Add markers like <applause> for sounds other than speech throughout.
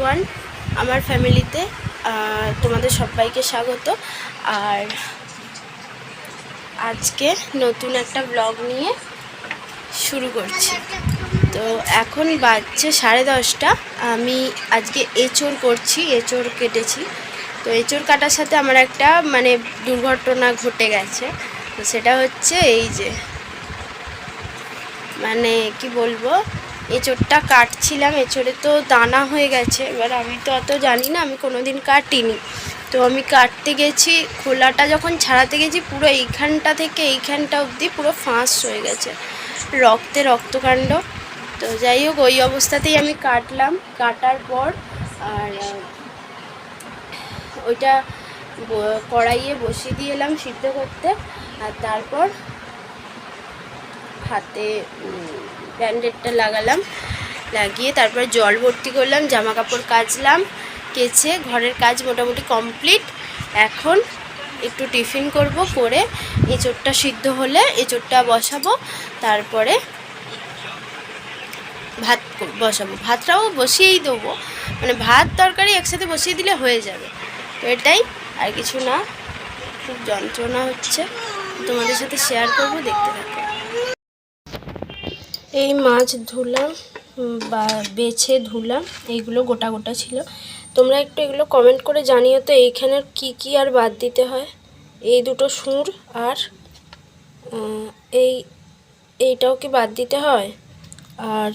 One আমার ফ্যামিলিতে তোমাদের সবাইকে স্বাগত। আর আজকে নতুন একটা ব্লগ নিয়ে শুরু করছি। তো এখন বাজছে সাড়ে দশটা। আমি আজকে এঁচড় করছি, এঁচড় কেটেছি। তো এঁচড় কাটার সাথে আমার একটা মানে দুর্ঘটনা ঘটে গেছে। তো সেটা হচ্ছে এই যে মানে কি বলব? এঁচড়টা কাটছিলাম, এঁচড়ে তো দানা হয়ে গেছে। এবার আমি তো অত জানি না, আমি কোনো দিন কাটিনি। তো আমি কাটতে গেছি, খোলাটা যখন ছাড়াতে গেছি, পুরো এইখানটা থেকে এইখানটা অবধি পুরো ফাঁস হয়ে গেছে। রক্তে রক্তকাণ্ড। তো যাই হোক, ওই অবস্থাতেই আমি কাটলাম। কাটার পর আর ওইটা কড়াইয়ে বসিয়ে দিয়ে এলাম সিদ্ধ করতে। আর তারপর হাতে ব্যান্ডেডটা লাগালাম, লাগিয়ে তারপর জল ভর্তি করলাম জামা কাপড় কাচলাম, কেচে ঘরের কাজ মোটামুটি কমপ্লিট। এখন একটু টিফিন করব করে এঁচোড়টা সিদ্ধ হলে এঁচোড়টা বসাবো, তারপরে ভাত বসাবো। ভাতটাও বসিয়েই দেবো। মানে ভাত তরকারি একসাথে বসিয়ে দিলে হয়ে যাবে। তো এটাই, আর কিছু না। খুব যন্ত্রণা হচ্ছে। তোমাদের সাথে শেয়ার করব, দেখতে থাকো। এই মাছ ধুলাম বা বেছে ধুলাম, এইগুলো গোটা গোটা ছিল। তোমরা একটু এগুলো কমেন্ট করে জানিও তো এইখানের কি কি আর বাদ দিতে হয়? এই দুটো সুর আর এই, এইটাও কি বাদ দিতে হয়? আর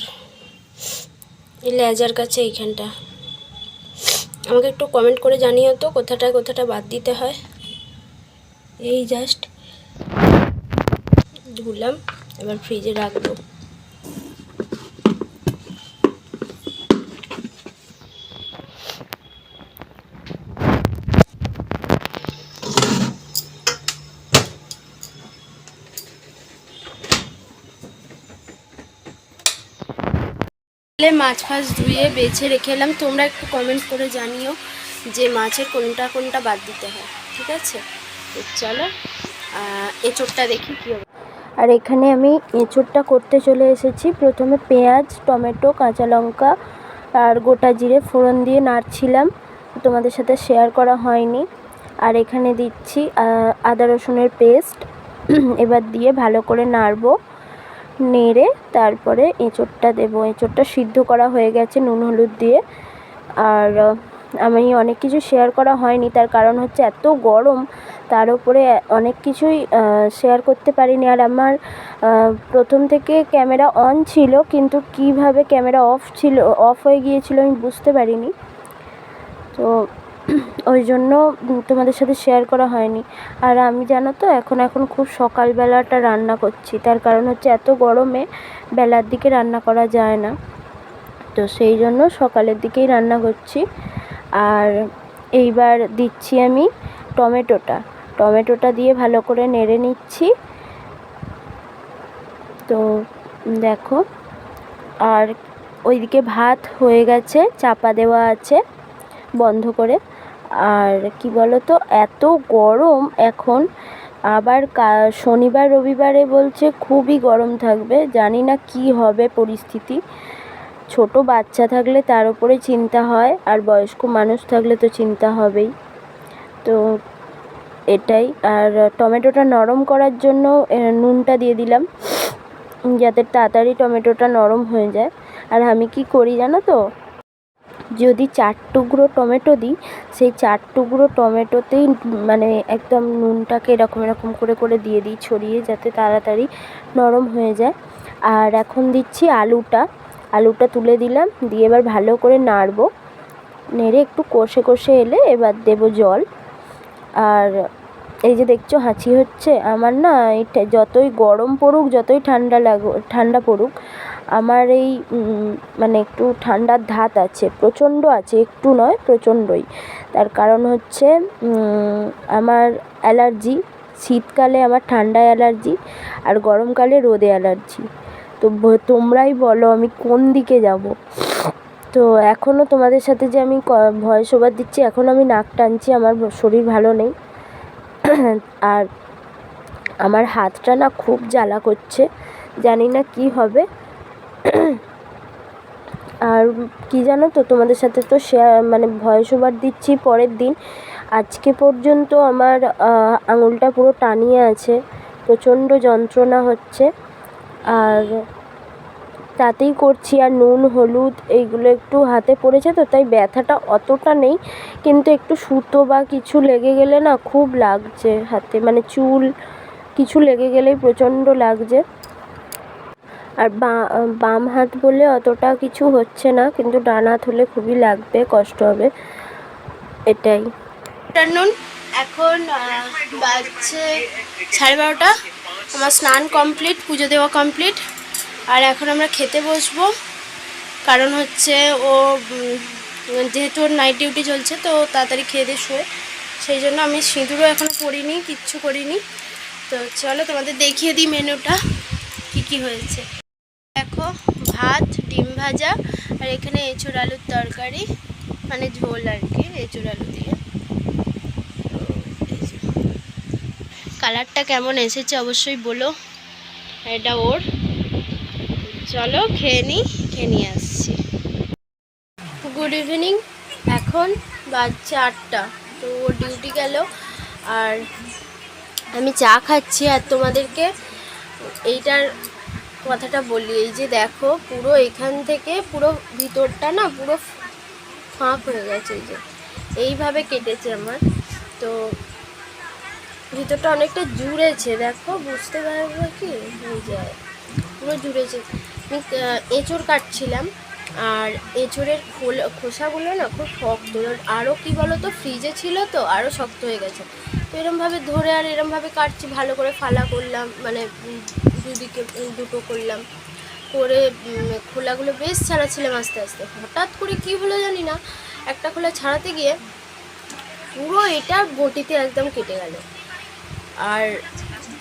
এই লেজার কাছে এইখানটা। আমাকে একটু কমেন্ট করে জানিও তো, কোথাটা কোথাটা বাদ দিতে হয়। এই জাস্ট ধুলাম, এবার ফ্রিজে রাখব। তাহলে মাছ ফাছ ধুয়ে বেছে রেখে এলাম। তোমরা একটু কমেন্ট করে জানিও যে মাছের কোনটা কোনটা বাদ দিতে হয়, ঠিক আছে? চলো এঁচোড়টা দেখি কী হবে। আর এখানে আমি এঁচোড়টা করতে চলে এসেছি। প্রথমে পেঁয়াজ, টমেটো, কাঁচা লঙ্কা আর গোটা জিরে ফোড়ন দিয়ে নাড়ছিলাম। তোমাদের সাথে শেয়ার করা হয়নি। আর এখানে দিচ্ছি আদা রসুনের পেস্ট এবার দিয়ে ভালো করে নাড়বো। নেড়ে তারপরে এঁচোড়টা দেবো। এঁচোড়টা সিদ্ধ করা হয়ে গেছে নুন, হলুদ দিয়ে। আর আমি অনেক কিছু শেয়ার করা হয়নি। তার কারণ হচ্ছে এত গরম, তার উপরে অনেক কিছুই শেয়ার করতে পারিনি। আর আমার প্রথম থেকে ক্যামেরা অন ছিল, কিন্তু কীভাবে ক্যামেরা অফ ছিল অফ হয়ে গিয়েছিল আমি বুঝতে পারিনি। তো <clears throat> ওই জন্য তোমাদের সাথে শেয়ার করা হয়নি। আর আমি জানো তো, এখন এখন খুব সকালবেলাটা রান্না করছি। তার কারণ হচ্ছে এত গরমে বেলার দিকে রান্না করা যায় না। তো সেই জন্য সকালের দিকেই রান্না করছি। আর এইবার দিচ্ছি আমি টমেটোটা। টমেটোটা দিয়ে ভালো করে নেড়ে নিচ্ছি। তো দেখো, আর ওইদিকে ভাত হয়ে গেছে, চাপা দেওয়া আছে বন্ধ করে। আর কি বলো তো এত গরম এখন। আবার শনিবার, রবিবারে বলছে খুবই গরম থাকবে, জানি না কি হবে পরিস্থিতি। ছোট বাচ্চা থাকলে তার উপরে চিন্তা হয়, আর বয়স্ক মানুষ থাকলে তো চিন্তা হবেই। তো এটাই, আর টমেটোটা নরম করার জন্য নুনটা দিয়ে দিলাম, যাতে তাড়াতাড়ি টমেটোটা নরম হয়ে যায়। আর আমি কি করি জানো তো যদি চার টুকরো টমেটো দিই, সেই চার টুকরো টমেটোতেই মানে একদম নুনটাকে এরকম এরকম করে করে দিয়ে দিই ছড়িয়ে যাতে তাড়াতাড়ি নরম হয়ে যায়। আর এখন দিচ্ছি আলুটা। আলুটা তুলে দিলাম, দিয়ে এবার ভালো করে নাড়বো। নেড়ে একটু কষে কষে এলে এবার দেবো জল। আর এই যে দেখছ হাঁচি হচ্ছে, আমার না এটা যতই গরম পড়ুক, যতই ঠান্ডা লাগু, ঠান্ডা পড়ুক আমার এই মানে একটু ঠান্ডার ধাত আছে, প্রচণ্ড আছে, একটু নয়, প্রচণ্ডই। তার কারণ হচ্ছে আমার অ্যালার্জি, শীতকালে আমার ঠান্ডায় অ্যালার্জি আর গরমকালে রোদে অ্যালার্জি। তো তোমরাই বলো আমি কোন দিকে যাব। তো এখনও তোমাদের সাথে যে আমি ভয়েস ওভার দিচ্ছি এখনও আমি নাক টানছি, আমার শরীর ভালো নেই। <clears throat> আর আমার হাতটা না খুব জ্বালা করছে, জানি না কি হবে। আর কি জানো তো, তোমাদের সাথে তো শেয়ার মানে ভয়েস ওভার দিচ্ছি পরের দিন। আজকে পর্যন্ত আমার আঙুলটা পুরো টানিয়ে আছে, প্রচণ্ড যন্ত্রণা হচ্ছে। আর তাতেই করছি, আর নুন, হলুদ, এইগুলো একটু হাতে পড়েছে তো, তাই ব্যথাটা অতটা নেই। কিন্তু একটু সুতো বা কিছু লেগে গেলে না খুব লাগছে হাতে মানে চুল কিছু লেগে গেলেই প্রচণ্ড লাগছে। আর বাম হাত বলে অতটা কিছু হচ্ছে না, কিন্তু ডান হাত হলে খুবই লাগবে, কষ্ট হবে, এটাই। আফটারনুন এখন বাজছে সাড়ে বারোটা। আমার স্নান কমপ্লিট, পুজো দেওয়া কমপ্লিট। আর এখন আমরা খেতে বসবো, কারণ হচ্ছে ও যেহেতু ওর নাইট ডিউটি চলছে, তো তাড়াতাড়ি খেয়ে দিয়ে শোয়। সেই জন্য আমি সিঁদুরও এখনও করিনি কিচ্ছু করিনি। তো চলো তোমাদের দেখিয়ে দিই মেনুটা, কি কি হয়েছে। দেখো, ভাত, ডিম ভাজা, আর এখানে এঁচুড় আলুর তরকারি মানে ঝোল আর কি, এঁচুড় আলু দিয়ে। কালারটা কেমন এসেছে অবশ্যই বলো। এটা ওর। চলো খেয়ে নিই খেয়ে নিয়ে আসছি। গুড ইভিনিং এখন বাজছে আটটা, তো ও ডিউটি গেল, আর আমি চা খাচ্ছি, আর তোমাদেরকে এইটার কথাটা বলি, এই যে দেখো পুরো এখান থেকে পুরো ভিতরটা না পুরো ফাঁক হয়ে গেছে, এই যে। এইভাবে কেটেছে আমার। তো ভিতরটা অনেকটা জুড়েছে, দেখো, বুঝতে পারব কি? এই যে, পুরো জুড়েছে। আমি এঁচড় কাটছিলাম, আর এঁচড়ের খোল, খোসাগুলো না খুব শক্ত আরও কী বলো তো ফ্রিজে ছিল তো আরও শক্ত হয়ে গেছে। এরমভাবে ধরে আর এরমভাবে কাটছি, ভালো করে ফালা করলাম মানে দুদিকে দুটো করলাম। করে খোলাগুলো বেশ ছাড়াচ্ছিলাম আস্তে আস্তে। হঠাৎ করে কি হলো জানি না, একটা খোলা ছাড়াতে গিয়ে পুরো এটা বটিতে একদম কেটে গেল। আর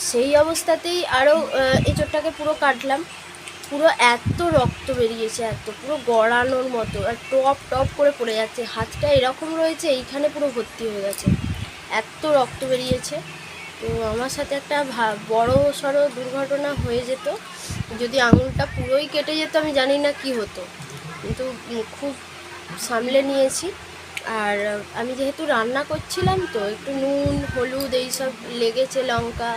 সেই অবস্থাতেই আরও এঁচোড়টাকে পুরো কাটলাম। পুরো এত রক্ত বেরিয়েছে, এত পুরো গড়ানোর মতো, আর টপ টপ করে পড়ে যাচ্ছে। হাতটা এরকম রয়েছে, এইখানে পুরো ভর্তি হয়ে গেছে। এত রক্ত বেরিয়েছে। তো আমার সাথে একটা বড় সড়ো দুর্ঘটনা হয়ে যেত। যদি আঙুলটা পুরোই কেটে যেত, আমি জানি না কি হতো। কিন্তু খুব সামলে নিয়েছি। আর আমি যেহেতু রান্না করছিলাম তো, একটু নুন, হলুদ এইসব লেগেছে লঙ্কা।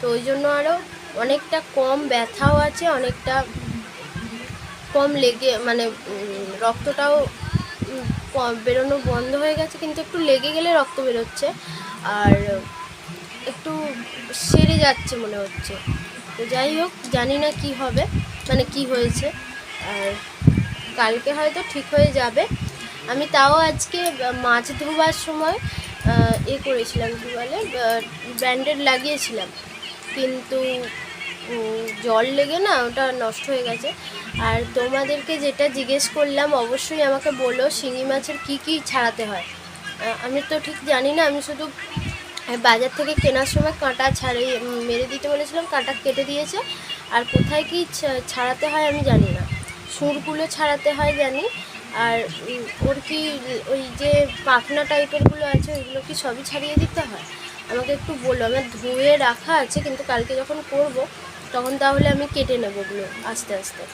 তো ওই জন্য আরও অনেকটা কম ব্যথাও আছে, অনেকটা কম লেগে মানে রক্তটাও বেরোনো বন্ধ হয়ে গেছে, কিন্তু একটু লেগে গেলে রক্ত বেরোচ্ছে। আর একটু সেরে যাচ্ছে মনে হচ্ছে। তো যাই হোক, জানি না কি হবে মানে কি হয়েছে। আর কালকে হয়তো ঠিক হয়ে যাবে। আমি তাও আজকে মাছ ধোবার সময় এ করেছিলাম কী বলে ব্যান্ডেড লাগিয়েছিলাম। কিন্তু জল লেগে না, ওটা নষ্ট হয়ে গেছে। আর তোমাদেরকে যেটা জিজ্ঞেস করলাম, অবশ্যই আমাকে বলো শিঙি মাছের কি কি ছাড়াতে হয়। আমি তো ঠিক জানি না, আমি শুধু বাজার থেকে কেনার সময় কাঁটা ছাড়ে মেরে দিতে বলেছিলাম, কাঁটা কেটে দিয়েছে। আর কোথায় কি ছাড়াতে হয় আমি জানি না। সুরগুলো ছাড়াতে হয় জানি। আর ওর কি ওই যে পাখনা টাইপেরগুলো আছে, ওইগুলো কি সবই ছাড়িয়ে দিতে হয়? আমাকে একটু বলো, আমার ধুয়ে রাখা আছে, কিন্তু কালকে যখন করব তখন তাহলে আমি কেটে নেব ওগুলো আস্তে আস্তে।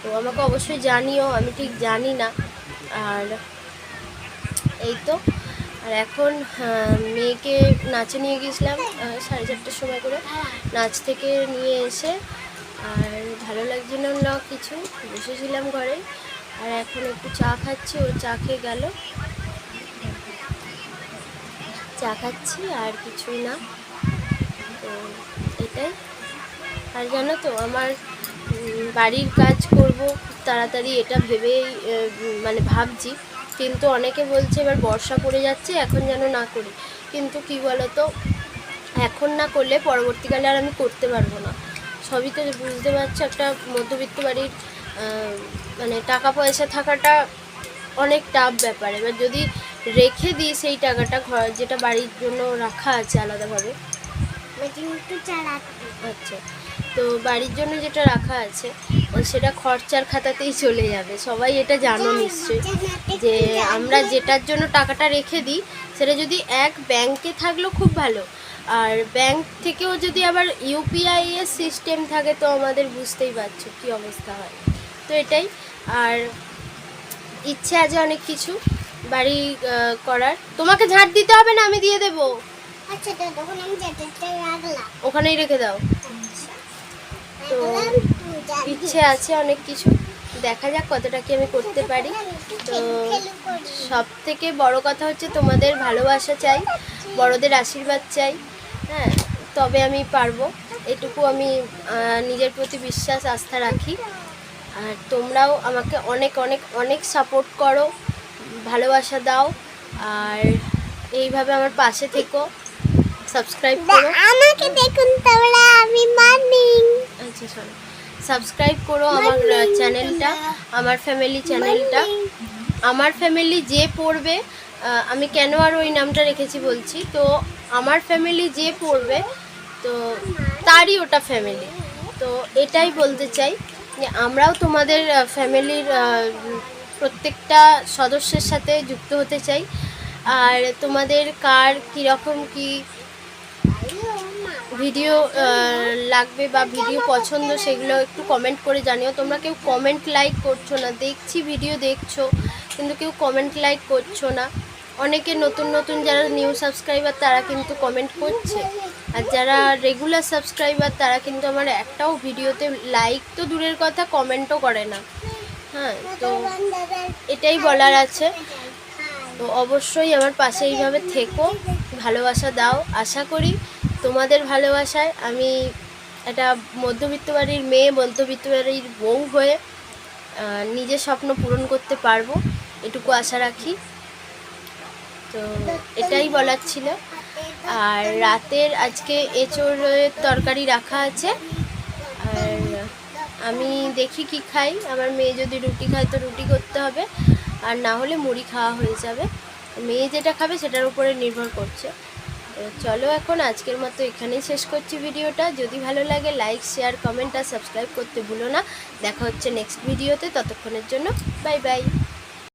তো আমাকে অবশ্যই জানিও, আমি ঠিক জানি না। আর এই তো। আর এখন মেয়েকে নাচে নিয়ে গেছিলাম সাড়ে চারটের সময় করে। নাচ থেকে নিয়ে এসে, আর ভালো লাগছিল না কিছু, বসেছিলাম ঘরে। আর এখন একটু চা খাচ্ছি, ও চা খেয়ে গেল। চা খাচ্ছি, আর কিছুই না। তো এটাই। আর জানো তো আমার বাড়ির কাজ করব তাড়াতাড়ি এটা ভেবেই মানে ভাবছি। কিন্তু অনেকে বলছে এবার বর্ষা পড়ে যাচ্ছে এখন যেন না করি। কিন্তু কি বলো তো এখন না করলে পরবর্তীকালে আর আমি করতে পারব না। সবই তো বুঝতে পারছ একটা মধ্যবিত্ত বাড়ির মানে টাকা পয়সা থাকাটা অনেক টাফ ব্যাপার। এবার যদি রেখে দিই সেই টাকাটা ঘর যেটা বাড়ির জন্য রাখা আছে আলাদাভাবে। আচ্ছা। তো বাড়ির জন্য যেটা রাখা আছে সেটা খরচার খাতাতেই চলে যাবে। সবাই এটা জানো নিশ্চয়ই যে আমরা যেটার জন্য টাকাটা রেখে দিই সেটা যদি এক ব্যাংকে থাকলেও খুব ভালো। আর ব্যাংক থেকেও যদি আবার ইউপিআই এর সিস্টেম থাকে তো আমাদের বুঝতেই পারছ কী অবস্থা হয়। তো এটাই আর ইচ্ছে আছে অনেক কিছু বাড়ি করার। তোমাকে ঝাঁট দিতে হবে না আমি দিয়ে দেবো। আচ্ছা ওখানেই রেখে দাও। তো ইচ্ছে আছে অনেক কিছু। দেখা যাক কতটা কি আমি করতে পারি। তো সব থেকে বড় কথা হচ্ছে তোমাদের ভালোবাসা চাই, বড়দের আশীর্বাদ চাই হ্যাঁ? তবে আমি পারব। এটুকু আমি নিজের প্রতি বিশ্বাস, আস্থা রাখি। আর তোমরাও আমাকে অনেক অনেক অনেক সাপোর্ট করো, ভালোবাসা দাও। আর এইভাবে আমার পাশে থেকো। সাবস্ক্রাইব করো। আমাকে দেখুন তোমরা, আমি মার্নিং আচ্ছা সরি সাবস্ক্রাইব করো আমার চ্যানেলটা, আমার ফ্যামিলি চ্যানেলটা। আমার ফ্যামিলি যে পড়বে আমি কেন আর ওই নামটা রেখেছি বলছি। তো আমার ফ্যামিলি যে পড়বে, তো তারই ওটা ফ্যামিলি তো এটাই বলতে চাই যে আমরাও তোমাদের ফ্যামিলির প্রত্যেকটা সদস্যের সাথে যুক্ত হতে চাই। আর তোমাদের কার কীরকম কী ভিডিও লাগবে বা ভিডিও পছন্দ, সেগুলো একটু কমেন্ট করে জানিও। তোমরা কেউ কমেন্ট লাইক করছ না, দেখছি ভিডিও দেখছ, কিন্তু কেউ কমেন্ট লাইক করছ না। অনেকে নতুন নতুন যারা নিউ সাবস্ক্রাইবার তারা কিন্তু কমেন্ট করছে। আর যারা রেগুলার সাবস্ক্রাইবার তারা কিন্তু আমার একটাও ভিডিওতে লাইক তো দূরের কথা কমেন্টও করে না। হ্যাঁ তো এটাই বলার আছে। তো অবশ্যই আমার পাশে এইভাবে থেকো, ভালোবাসা দাও। আশা করি তোমাদের ভালোবাসায় আমি একটা মধ্যবিত্ত বাড়ির মেয়ে, মধ্যবিত্ত বাড়ির বউ হয়ে নিজের স্বপ্ন পূরণ করতে পারব, এটুকু আশা রাখি। তো এটাই বলার ছিল। আর রাতের আজকে এঁচোড়ের তরকারি রাখা আছে। আর আমি দেখি কি খাই। আমার মেয়ে যদি রুটি খায় তো রুটি করতে হবে। আর না হলে মুড়ি খাওয়া হয়ে যাবে। মেয়ে যেটা খাবে সেটার উপরে নির্ভর করছে। তো চলো এখন আজকের মতো এখানেই শেষ করছি ভিডিওটা। যদি ভালো লাগে লাইক শেয়ার কমেন্ট আর সাবস্ক্রাইব করতে ভুলো না। দেখা হচ্ছে নেক্সট ভিডিওতে। ততক্ষণের জন্য বাই বাই